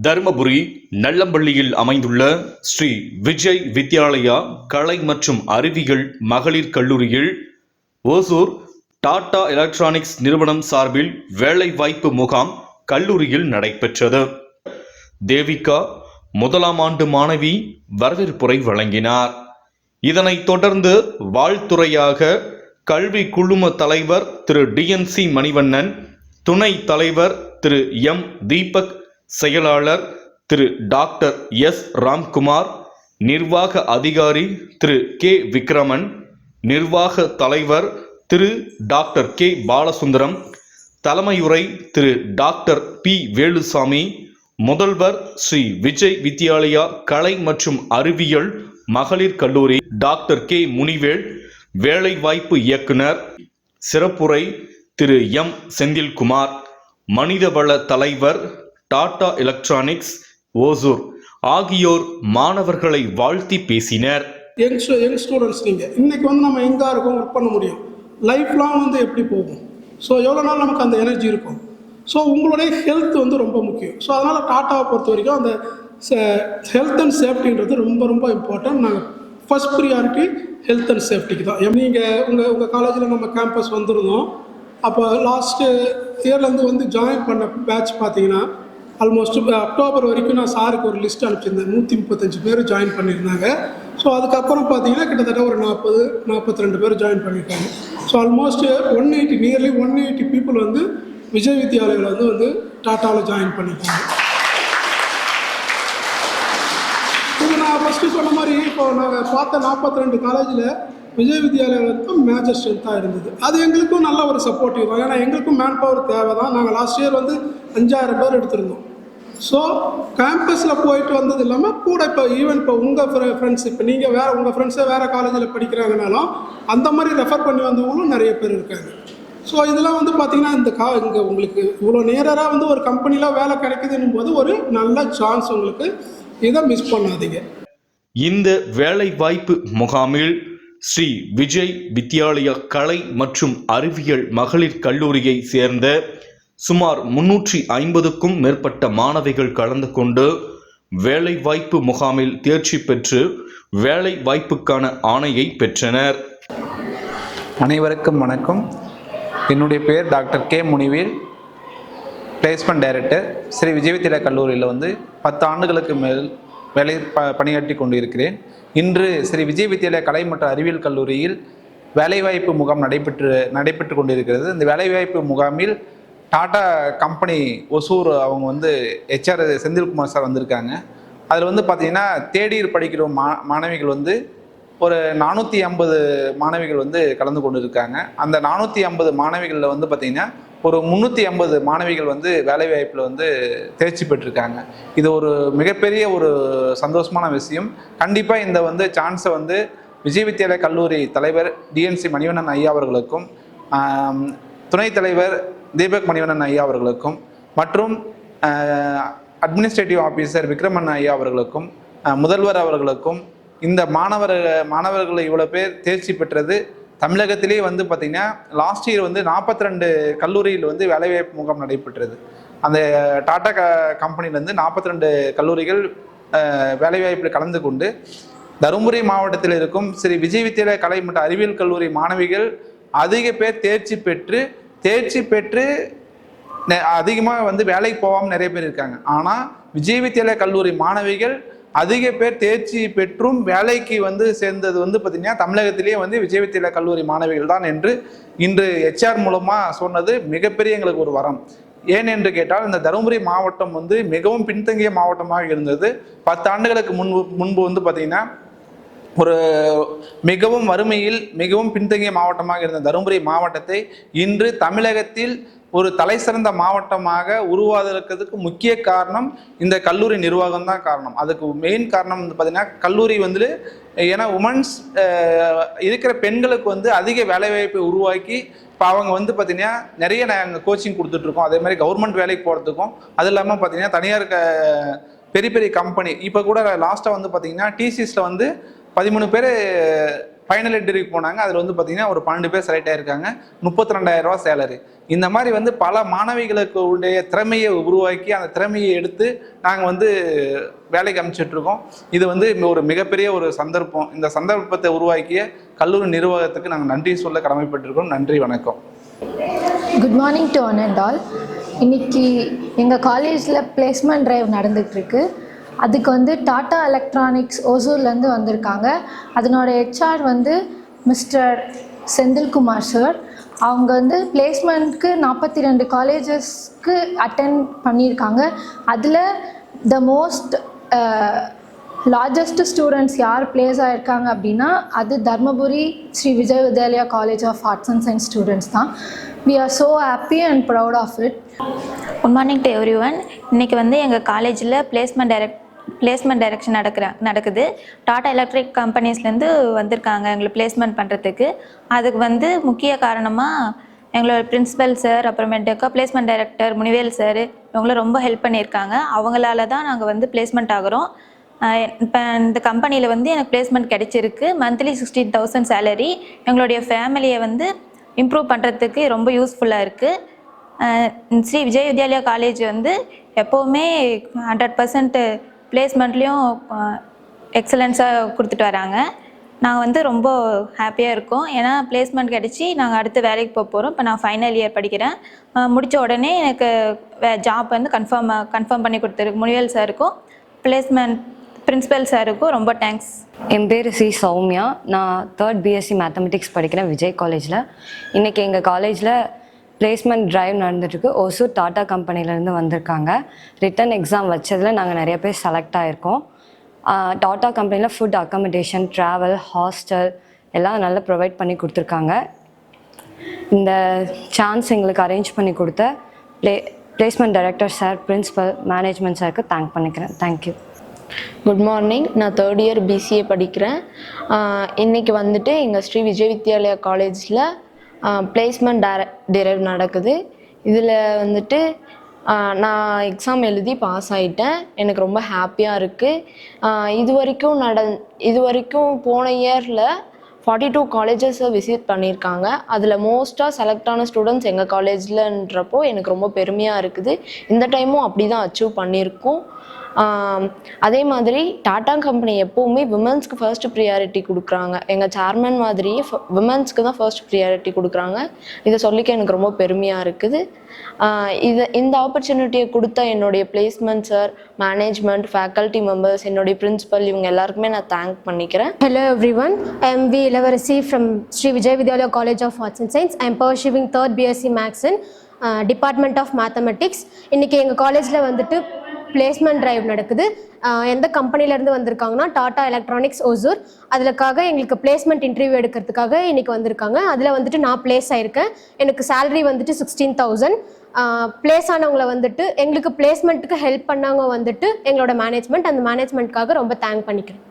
தருமபுரி நல்லம்பள்ளியில் அமைந்துள்ள ஸ்ரீ விஜய் வித்யாலயா கலை மற்றும் அறிவியல் மகளிர் கல்லூரியில் ஓசூர் டாடா எலக்ட்ரானிக்ஸ் நிறுவனம் சார்பில் வேலைவாய்ப்பு முகாம் கல்லூரியில் நடைபெற்றது. தேவிகா முதலாம் ஆண்டு மாணவி வரவேற்புரை வழங்கினார். இதனைத் தொடர்ந்து வாழ்த்துறையாக கல்வி குழும தலைவர் திரு டிஎன்சி மணிவண்ணன் துணை தலைவர் திரு எம் தீபக் செயலாளர் திரு டாக்டர் எஸ் ராம்குமார் நிர்வாக அதிகாரி திரு கே விக்ரமன் நிர்வாக தலைவர் திரு டாக்டர் கே பாலசுந்தரம் தலைமையுரை திரு டாக்டர் பி வேலுசாமி முதல்வர் ஸ்ரீ விஜய் வித்யாலயா கலை மற்றும் அறிவியல் மகளிர் கல்லூரி டாக்டர் கே முனிவேல் வேலைவாய்ப்பு இயக்குனர் சிறப்புரை திரு எம் செந்தில்குமார் மனிதவள தலைவர் டாடா எலக்ட்ரானிக்ஸ் ஓசூர் ஆகியோர் மாணவர்களை வாழ்த்தி பேசினர். யங் யங் ஸ்டூடெண்ட்ஸ் நீங்கள் இன்றைக்கி வந்து நம்ம எங்கே இருக்கோம் ஒர்க் பண்ண முடியும்? லைஃப் லாங் வந்து எப்படி போகும்? ஸோ எவ்வளோ நாள் நமக்கு அந்த எனர்ஜி இருக்கும்? ஸோ உங்களுடைய ஹெல்த் வந்து ரொம்ப முக்கியம். ஸோ அதனால் டாட்டாவை பொறுத்த வரைக்கும் அந்த ஹெல்த் அண்ட் சேஃப்டின்றது ரொம்ப ரொம்ப இம்பார்ட்டன்ட் நாங்கள் ஃபஸ்ட் ப்ரியாரிட்டி ஹெல்த் அண்ட் சேஃப்டிக்கு தான். நீங்கள் உங்கள் உங்கள் காலேஜில் நம்ம கேம்பஸ் வந்திருந்தோம். அப்போ லாஸ்ட்டு இயர்லேருந்து வந்து ஜாயின் பண்ண பேட்ச் பார்த்தீங்கன்னா ஆல்மோஸ்ட் அக்டோபர் uh, வரைக்கும் நான் சாருக்கு ஒரு லிஸ்ட் அனுப்பிச்சிருந்தேன். நூற்றி முப்பத்தஞ்சு பேர் ஜாயின் பண்ணியிருந்தாங்க. ஸோ அதுக்கப்புறம் பார்த்தீங்கன்னா கிட்டத்தட்ட ஒரு நாற்பது நாற்பத்தி ரெண்டு பேர் ஜாயின் பண்ணியிருக்காங்க. So almost one eighty nearly one eighty people வந்து விஜய் வித்யாலயில் வந்து வந்து டாட்டாவில் ஜாயின் பண்ணியிருக்காங்க. இது நான் ஃபஸ்ட்டு சொன்ன மாதிரி இப்போ நாங்கள் பார்த்த நாற்பத்தி ரெண்டு காலேஜில் விஜய் வித்யாலயத்துக்கும் தான் மேஜர் ஸ்ட்ரென்த்தாக இருந்தது. அது எங்களுக்கும் நல்ல ஒரு சப்போர்ட்டிவ் தான். ஏன்னா எங்களுக்கும் மேன் பவர் தேவை தான் நாங்கள் லாஸ்ட் இயர் வந்து அஞ்சாயிரம் பேர் எடுத்திருந்தோம். ஸோ கேம்பஸில் போயிட்டு வந்தது இல்லாமல் கூட இப்போ ஈவன் இப்போ உங்கள் ஃப்ரெண்ட்ஸ் இப்போ நீங்கள் வேறு உங்கள் ஃப்ரெண்ட்ஸே வேறு காலேஜில் படிக்கிறாங்கனாலும் அந்த மாதிரி ரெஃபர் பண்ணி வந்தவங்களும் நிறைய பேர் இருக்காங்க. ஸோ இதெல்லாம் வந்து பார்த்திங்கன்னா இந்த கா இங்கே உங்களுக்கு இவ்வளோ நேராக வந்து ஒரு கம்பெனியில் வேலை கிடைக்குதுன்னும் போது ஒரு நல்ல சான்ஸ் உங்களுக்கு இதை மிஸ் பண்ணாதீங்க. இந்த வேலைவாய்ப்பு முகாமில் ஸ்ரீ விஜய் வித்யாலயா கலை மற்றும் அறிவியல் மகளிர் கல்லூரியை சேர்ந்த சுமார் முன்னூற்றி ஐம்பதுக்கும் மேற்பட்ட மாணவிகள் கலந்து கொண்டு வேலைவாய்ப்பு முகாமில் தேர்ச்சி பெற்று வேலை வாய்ப்புக்கான ஆணையை பெற்றனர். அனைவருக்கும் வணக்கம். என்னுடைய பெயர் doctor K Munivel placement director Sri Vijayavidya கல்லூரியில் வந்து பத்து ஆண்டுகளுக்கு மேல் வேலை ப பணியாற்றி கொண்டு இருக்கிறேன் இன்று ஸ்ரீ விஜய் வித்யாலயா கலை மற்றும் அறிவியல் கல்லூரியில் வேலைவாய்ப்பு முகாம் நடைபெற்று நடைபெற்று கொண்டிருக்கிறது. இந்த வேலைவாய்ப்பு முகாமில் டாடா கம்பெனி ஒசூர் அவங்க வந்து ஹெச்ஆர் செந்தில்குமார் சார் வந்திருக்காங்க. அதில் வந்து பார்த்தீங்கன்னா தேடியர் படிக்கிற மா மாணவிகள் வந்து ஒரு நானூற்றி ஐம்பது மாணவிகள் வந்து கலந்து கொண்டு இருக்காங்க அந்த நானூற்றி ஐம்பது மாணவிகளில் வந்து பார்த்திங்கன்னா ஒரு முந்நூற்றி ஐம்பது மாணவிகள் வந்து வேலைவாய்ப்பில் வந்து தேர்ச்சி பெற்றிருக்காங்க. இது ஒரு மிகப்பெரிய ஒரு சந்தோஷமான விஷயம். கண்டிப்பாக இந்த வந்து சான்ஸை வந்து விஜய் வித்யாலய கல்லூரி தலைவர் டிஎன்சி மணிவண்ணன் ஐயா அவர்களுக்கும் துணைத் தலைவர் தீபக் மணிவண்ணன் ஐயா அவர்களுக்கும் மற்றும் அட்மினிஸ்ட்ரேட்டிவ் ஆஃபீஸர் விக்ரமன் ஐயா அவர்களுக்கும் முதல்வர் அவர்களுக்கும் இந்த மாணவர் மாணவர்கள் இவ்வளோ பேர் தேர்ச்சி பெற்றது தமிழகத்திலே வந்து பார்த்திங்கன்னா லாஸ்ட் இயர் வந்து நாற்பத்தி ரெண்டு கல்லூரியில் வந்து வேலைவாய்ப்பு முகாம் நடைபெற்றது. அந்த டாடா க கம்பெனிலேருந்து நாற்பத்தி ரெண்டு கல்லூரிகள் வேலைவாய்ப்பில் கலந்து கொண்டு தருமபுரி மாவட்டத்தில் இருக்கும் ஸ்ரீ விஜய் வித்யாலய கலை மற்றும் அறிவியல் கல்லூரி மாணவிகள் அதிக பேர் தேர்ச்சி பெற்று தேர்ச்சி பெற்று அதிகமாக வந்து வேலைக்கு போகாமல் நிறைய பேர் இருக்காங்க. ஆனால் விஜய் வித்யாலய கல்லூரி மாணவிகள் அதிக பேர் தேர்ச்சி பெற்றும் வேலைக்கு வந்து சேர்ந்தது வந்து பார்த்திங்கன்னா தமிழகத்திலேயே வந்து விஜய் வித்யாலய கல்லூரி மாணவிகள் தான் என்று இன்று ஹெச்ஆர் மூலமாக சொன்னது மிகப்பெரிய எங்களுக்கு ஒரு வரம். ஏன் என்று கேட்டால் இந்த தருமபுரி மாவட்டம் வந்து மிகவும் பின்தங்கிய மாவட்டமாக இருந்தது. பத்து ஆண்டுகளுக்கு முன்பு முன்பு வந்து பார்த்திங்கன்னா ஒரு மிகவும் வறுமையில் மிகவும் பின்தங்கிய மாவட்டமாக இருந்த தருமபுரி மாவட்டத்தை இன்று தமிழகத்தில் ஒரு தலை சிறந்த மாவட்டமாக உருவாதற்கு முக்கிய காரணம் இந்த கல்லூரி நிர்வாகம் தான் காரணம். அதுக்கு மெயின் காரணம் வந்து பார்த்தீங்கன்னா கல்லூரி வந்து ஏன்னா உமன்ஸ் இருக்கிற பெண்களுக்கு வந்து அதிக வேலைவாய்ப்பை உருவாக்கி இப்போ அவங்க வந்து பார்த்தீங்கன்னா நிறைய நாங்கள் கோச்சிங் கொடுத்துட்ருக்கோம். அதே மாதிரி கவர்மெண்ட் வேலைக்கு போகிறதுக்கும் அது இல்லாமல் பார்த்தீங்கன்னா தனியார் க- பெரிய பெரிய கம்பெனி இப்போ கூட லாஸ்ட்டாக வந்து பார்த்தீங்கன்னா டிசிஸில் வந்து பதிமூணு பேர் ஃபைனல் இன்டர்வியூ போனாங்க. அதில் வந்து பார்த்தீங்கன்னா ஒரு பன்னெண்டு பேர் செலக்ட் ஆயிருக்காங்க. முப்பத்தி ரெண்டாயிரம் ரூபா சேலரி இந்த மாதிரி வந்து பல மாணவிகளுக்கு உடைய திறமையை உருவாக்கி அந்த திறமையை எடுத்து நாங்கள் வந்து வேலைக்கு அமைச்சிட்ருக்கோம் இது வந்து ஒரு மிகப்பெரிய ஒரு சந்தர்ப்பம். இந்த சந்தர்ப்பத்தை உருவாக்கிய கல்லூரி நிர்வாகத்துக்கு நாங்கள் நன்றி சொல்ல கடமைப்பட்டிருக்கோம் நன்றி வணக்கம். Good morning to one and all இன்னைக்கு எங்கள் காலேஜில் பிளேஸ்மெண்ட் டிரைவ் நடந்துகிட்ருக்கு அதுக்கு வந்து டாடா எலக்ட்ரானிக்ஸ் ஓசூர்லேருந்து வந்திருக்காங்க. அதனோட ஹெச்ஆர் வந்து மிஸ்டர் செந்தில்குமார் சார் அவங்க வந்து பிளேஸ்மெண்ட்க்கு நாற்பத்தி ரெண்டு காலேஜஸ்க்கு அட்டன் பண்ணியிருக்காங்க. அதில் த மோஸ்ட் லார்ஜஸ்ட் ஸ்டூடெண்ட்ஸ் யார் பிளேஸ் ஆகிருக்காங்க அப்படின்னா அது Dharmapuri Sri Vijay Vidyalaya college of arts and science students தான். We are so happy and proud of it good morning to everyone இன்றைக்கி வந்து எங்கள் காலேஜில் பிளேஸ்மெண்ட் டைரக்ட் பிளேஸ்மெண்ட் டைரக்ஷன் நடக்கிற நடக்குது. டாடா எலக்ட்ரிக் கம்பெனிஸ்லேருந்து வந்திருக்காங்க எங்களை பிளேஸ்மெண்ட் பண்ணுறதுக்கு அதுக்கு வந்து முக்கிய காரணமாக எங்களோட பிரின்ஸிபல் சார் அப்புறமேட்டுக்கா பிளேஸ்மெண்ட் டைரக்டர் முனிவேல் சார் இவங்களும் ரொம்ப ஹெல்ப் பண்ணியிருக்காங்க. அவங்களால தான் நாங்கள் வந்து பிளேஸ்மெண்ட் ஆகிறோம். இப்போ இந்த கம்பெனியில் வந்து எனக்கு பிளேஸ்மெண்ட் கிடைச்சிருக்கு. மந்த்லி சிக்ஸ்டீன் தௌசண்ட் சேலரி எங்களுடைய ஃபேமிலியை வந்து இம்ப்ரூவ் பண்ணுறதுக்கு ரொம்ப யூஸ்ஃபுல்லாக இருக்குது ஸ்ரீ விஜய் வித்யாலயா காலேஜ் வந்து எப்போவுமே ஹண்ட்ரட் பர்சன்ட்டு பிளேஸ்மெண்ட்லேயும் எக்ஸலன்ஸாக கொடுத்துட்டு வராங்க. நாங்கள் வந்து ரொம்ப ஹாப்பியாக இருக்கோம். ஏன்னா பிளேஸ்மெண்ட் கிடச்சி நாங்கள் அடுத்து வேலைக்கு போக போகிறோம் இப்போ நான் ஃபைனல் இயர் படிக்கிறேன். முடித்த உடனே எனக்கு வே ஜாப் வந்து கன்ஃபார்ம் கன்ஃபார்ம் பண்ணி கொடுத்துருக்கு முனிவல் சாருக்கும் பிளேஸ்மெண்ட் பிரின்சிபல் சாருக்கும் ரொம்ப தேங்க்ஸ் என் பேர் சி சௌமியா. நான் தேர்ட் பிஎஸ்சி மேத்தமெட்டிக்ஸ் படிக்கிறேன் விஜய் காலேஜில் இன்றைக்கி எங்கள் காலேஜில் பிளேஸ்மெண்ட் ட்ரைவ் நடந்துட்டுருக்கு. ஒசூர் டாட்டா கம்பெனிலேருந்து வந்திருக்காங்க. ரிட்டன் எக்ஸாம் வச்சதில் நாங்கள் நிறைய பேர் செலக்ட் ஆகிருக்கோம் டாட்டா கம்பெனியில் ஃபுட் அக்காமடேஷன் ட்ராவல் ஹாஸ்டல் எல்லாம் நல்லா ப்ரொவைட் பண்ணி கொடுத்துருக்காங்க. இந்த சான்ஸ் எங்களுக்கு அரேஞ்ச் பண்ணி கொடுத்த play placement director sir principal management சாருக்கு தேங்க் பண்ணிக்கிறேன். தேங்க்யூ குட் மார்னிங் நான் தேர்ட் இயர் பிசிஏ படிக்கிறேன். இன்றைக்கி வந்துட்டு எங்கள் ஸ்ரீ விஜய் வித்யாலயா காலேஜில் பிளேஸ்மெண்ட் டேர டிரைவ் நடக்குது. இதில் வந்துட்டு நான் எக்ஸாம் எழுதி பாஸ் ஆகிட்டேன் எனக்கு ரொம்ப ஹாப்பியாக இருக்குது இது வரைக்கும் நட இது வரைக்கும் போன இயரில் ஃபார்ட்டி டூ காலேஜஸை விசிட் பண்ணியிருக்காங்க. அதில் மோஸ்ட்டாக செலக்ட் ஆன ஸ்டூடெண்ட்ஸ் எங்கள் காலேஜில்ன்றப்போ எனக்கு ரொம்ப பெருமையாக இருக்குது. இந்த டைமும் அப்படி தான் அச்சீவ் பண்ணியிருக்கோம். அதே மாதிரி டாட்டா கம்பெனி எப்போவுமே விமன்ஸ்க்கு ஃபர்ஸ்ட் ப்ரியாரிட்டி கொடுக்குறாங்க. எங்கள் சேர்மன் மாதிரியே விமன்ஸ்க்கு தான் ஃபர்ஸ்ட் ப்ரியாரிட்டி கொடுக்குறாங்க. இதை சொல்லிக்க எனக்கு ரொம்ப பெருமையாக இருக்குது. இதை இது இந்த ஆப்பர்ச்சுனிட்டியை கொடுத்த என்னுடைய placement sir management faculty members என்னுடைய பிரின்ஸிபல் இவங்க எல்லாருக்குமே நான் தேங்க் பண்ணிக்கிறேன். Hello everyone am V Ilavarasi from Sri Vijay Vidyalaya college of arts and science I am third BSc BSc Maths in uh, Department of எங்கள் காலேஜில் வந்துட்டு placement drive நடக்குது. எந்த கம்பெனிலேருந்து வந்திருக்காங்கன்னா டாடா எலக்ட்ரானிக்ஸ் ஒசூர் அதுக்காக எங்களுக்கு பிளேஸ்மெண்ட் இன்டர்வியூ எடுக்கிறதுக்காக இன்னைக்கு வந்திருக்காங்க. அதில் வந்துட்டு நான் பிளேஸ் ஆயிருக்கேன். எனக்கு சேலரி வந்துட்டு சிக்ஸ்டீன் தௌசண்ட் பிளேஸ் ஆனவங்களை வந்துட்டு எங்களுக்கு பிளேஸ்மெண்ட்டுக்கு ஹெல்ப் பண்ணவங்க வந்துட்டு எங்களோட மேனேஜ்மெண்ட் அந்த மேனேஜ்மெண்ட்காக ரொம்ப தேங்க் பண்ணிக்கிறேன்.